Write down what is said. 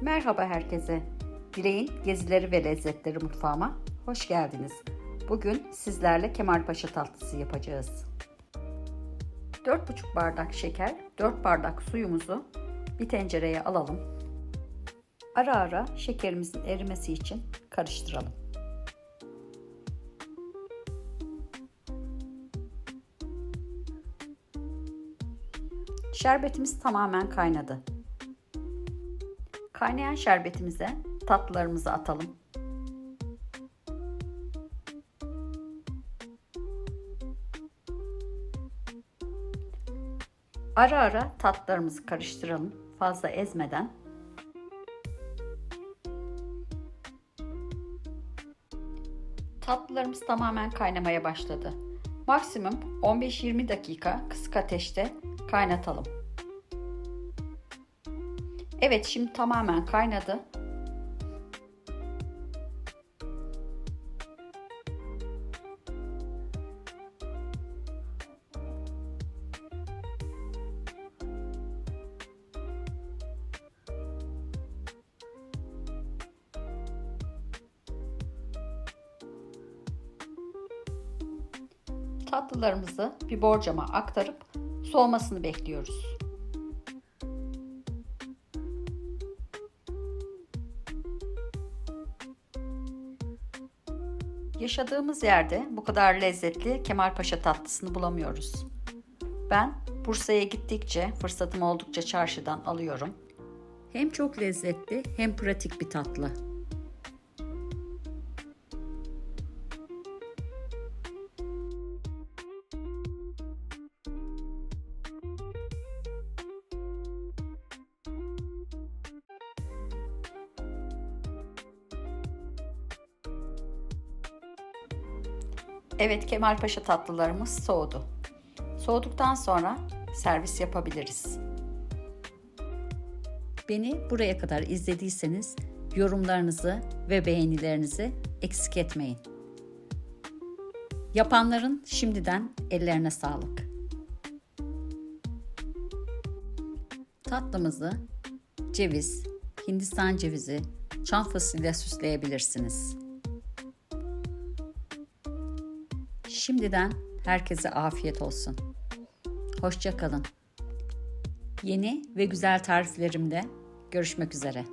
Merhaba herkese. Dileğin gezileri ve lezzetleri mutfağıma hoş geldiniz. Bugün sizlerle Kemalpaşa tatlısı yapacağız. 4,5 bardak şeker, 4 bardak suyumuzu bir tencereye alalım. Ara ara şekerimizin erimesi için karıştıralım. Şerbetimiz tamamen kaynadı. Kaynayan şerbetimize tatlılarımızı atalım. Ara ara tatlılarımızı karıştıralım fazla ezmeden. Tatlılarımız tamamen kaynamaya başladı. Maksimum 15-20 dakika kısık ateşte kaynatalım. Evet şimdi tamamen kaynadı. Tatlılarımızı bir borcama aktarıp soğumasını bekliyoruz. Yaşadığımız yerde bu kadar lezzetli Kemalpaşa tatlısını bulamıyoruz. Ben Bursa'ya gittikçe fırsatım oldukça çarşıdan alıyorum. Hem çok lezzetli hem pratik bir tatlı. Evet Kemalpaşa tatlılarımız soğudu. Soğuduktan sonra servis yapabiliriz. Beni buraya kadar izlediyseniz yorumlarınızı ve beğenilerinizi eksik etmeyin. Yapanların şimdiden ellerine sağlık. Tatlımızı ceviz, hindistan cevizi, çam fasulyesiyle süsleyebilirsiniz. Şimdiden herkese afiyet olsun. Hoşça kalın. Yeni ve güzel tariflerimde görüşmek üzere.